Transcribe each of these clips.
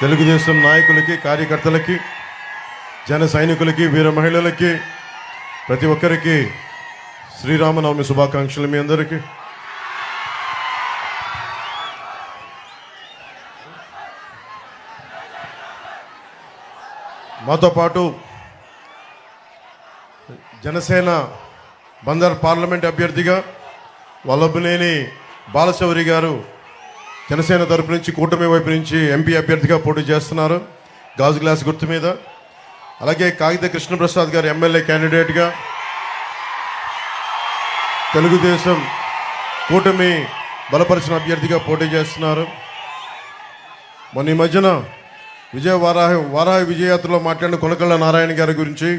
తెలుగుదేశం నాయకులకి కార్యకర్తలకి జన సైనికులకి వీర మహిళలకి ప్రతి ఒక్కరికి శ్రీరామనవమి శుభాకాంక్షలు మీ అందరికీ. మాతో పాటు జనసేన బందర్ పార్లమెంట్ అభ్యర్థిగా వల్లభనేని బాలశౌరి గారు జనసేన తరపు నుంచి కూటమి వైపు నుంచి ఎంపీ అభ్యర్థిగా పోటీ చేస్తున్నారు గాజు గ్లాస్ గుర్తు మీద. అలాగే కాగిత కృష్ణప్రసాద్ గారు ఎమ్మెల్యే క్యాండిడేట్గా తెలుగుదేశం కూటమి బలపరిచిన అభ్యర్థిగా పోటీ చేస్తున్నారు. మొన్న ఈ మధ్యన విజయ వారాహ వారాహ విజయయాత్రలో మాట్లాడిన కొనకళ్ళ నారాయణ గారి గురించి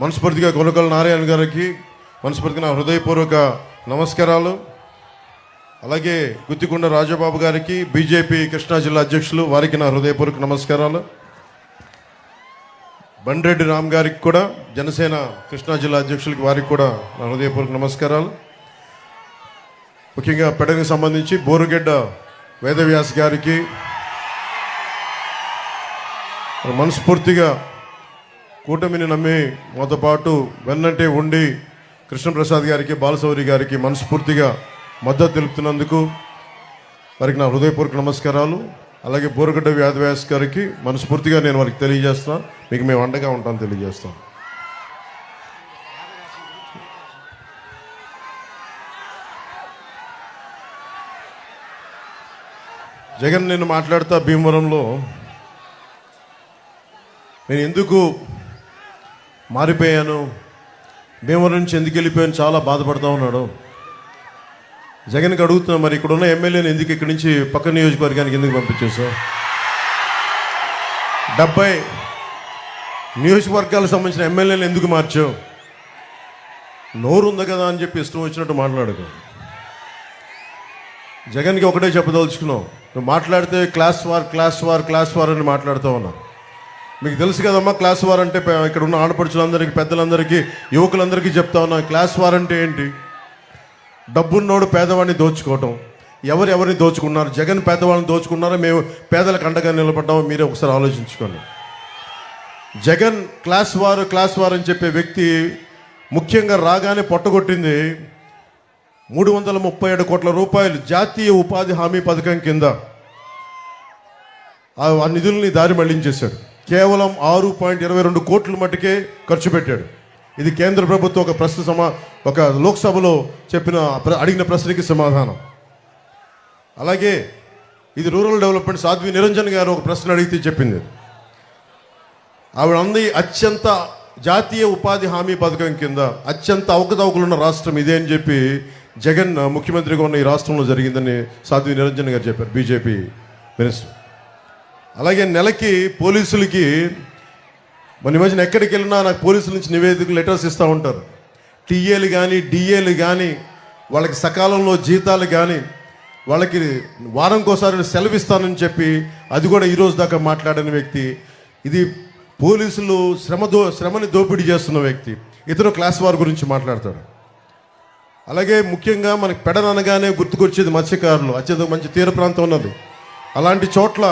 మనస్ఫూర్తిగా కొనకళ్ళ నారాయణ గారికి మనస్ఫూర్తిగా నా హృదయపూర్వక నమస్కారాలు. అలాగే గుత్తికొండ రాజబాబు గారికి బీజేపీ కృష్ణా జిల్లా అధ్యక్షులు వారికి నా హృదయపూర్వక నమస్కారాలు. బండ్రెడ్డి రామ్ గారికి కూడా జనసేన కృష్ణా జిల్లా అధ్యక్షులకి వారికి కూడా నా హృదయపూర్వక నమస్కారాలు. ముఖ్యంగా పెడకి సంబంధించి బోరుగెడ్డ వేదవ్యాస్ గారికి మనస్ఫూర్తిగా కూటమిని నమ్మి మాతో పాటు వెన్నంటే ఉండి కృష్ణప్రసాద్ గారికి బాలశౌరి గారికి మనస్ఫూర్తిగా మద్దతు తెలుపుతున్నందుకు వారికి నా హృదయపూర్వక నమస్కారాలు. అలాగే బోరగడ్డ వ్యాధవ్యాస్ గారికి మనస్ఫూర్తిగా నేను వారికి తెలియజేస్తాను మీకు మేము అండగా ఉంటాను తెలియజేస్తాం. జగన్ నేను మాట్లాడుతా భీమవరంలో. నేను ఎందుకు మారిపోయాను? భీమవరం నుంచి ఎందుకు వెళ్ళిపోయాను? చాలా బాధపడతా ఉన్నాడు. జగన్కి అడుగుతున్నా మరి ఇక్కడ ఉన్న ఎమ్మెల్యేని ఎందుకు ఇక్కడి నుంచి పక్క నియోజకవర్గానికి ఎందుకు పంపించేసావు డెబ్బై నియోజకవర్గాలకు సంబంధించిన ఎమ్మెల్యేలు ఎందుకు మార్చావు? నోరు ఉంది కదా అని చెప్పి ఇష్టం వచ్చినట్టు మాట్లాడకు. జగన్కి ఒకటే చెప్పదలుచుకున్నావు నువ్వు మాట్లాడితే class war class war class war అని మాట్లాడుతూ ఉన్నావు మీకు తెలుసు కదమ్మా క్లాస్ వార్ అంటే ఇక్కడ ఉన్న ఆడపడుచులందరికీ పెద్దలందరికీ యువకులందరికీ చెప్తా ఉన్నా క్లాస్ వార్ అంటే ఏంటి? డబ్బున్నోడు పేదవాడిని దోచుకోవటం. ఎవరు ఎవరిని దోచుకున్నారు? జగన్ పేదవాళ్ళని దోచుకున్నారో? మేము పేదలకు అండగా నిలబడ్డామో? మీరే ఒకసారి ఆలోచించుకోండి. జగన్ క్లాస్ వారు క్లాస్ వారు అని చెప్పే వ్యక్తి ముఖ్యంగా రాగానే పొట్టగొట్టింది మూడు వందల ముప్పై ఏడు కోట్ల రూపాయలు జాతీయ ఉపాధి హామీ పథకం కింద. ఆ నిధుల్ని దారి మళ్ళించేశాడు. కేవలం ఆరు పాయింట్ ఇరవై రెండు కోట్ల మటుకే ఖర్చు పెట్టాడు. ఇది కేంద్ర ప్రభుత్వం ఒక ప్రశ్న సమా ఒక లోక్సభలో చెప్పిన అడిగిన ప్రశ్నకి సమాధానం. అలాగే ఇది రూరల్ డెవలప్మెంట్ సాధ్వి నిరంజన్ గారు ఒక ప్రశ్న అడిగితే చెప్పింది. ఆవిడ అంది అత్యంత జాతీయ ఉపాధి హామీ పథకం కింద అత్యంత అవకతవకలున్న రాష్ట్రం ఇదే అని చెప్పి జగన్ ముఖ్యమంత్రిగా ఉన్న ఈ రాష్ట్రంలో జరిగిందని సాధ్వి నిరంజన్ గారు చెప్పారు బీజేపీ మినిస్టర్. అలాగే నెలకి పోలీసులకి మన ఈ ఎక్కడికి వెళ్ళినా నాకు పోలీసుల నుంచి నివేదికలు లెటర్స్ ఇస్తూ ఉంటారు. టీఏలు కానీ డిఏలు కానీ వాళ్ళకి సకాలంలో జీతాలు కానీ వాళ్ళకి వారంకోసారి సెలవు ఇస్తానని చెప్పి అది కూడా ఈరోజు దాకా మాట్లాడిన వ్యక్తి ఇది పోలీసులు శ్రమ దో శ్రమని దోపిడీ చేస్తున్న వ్యక్తి ఇతను క్లాస్ వార్ గురించి మాట్లాడతాడు అలాగే ముఖ్యంగా మనకి పెడననగానే గుర్తుకొచ్చేది మత్స్యకారులు అత్యంత మంచి తీర ప్రాంతం ఉన్నది. అలాంటి చోట్ల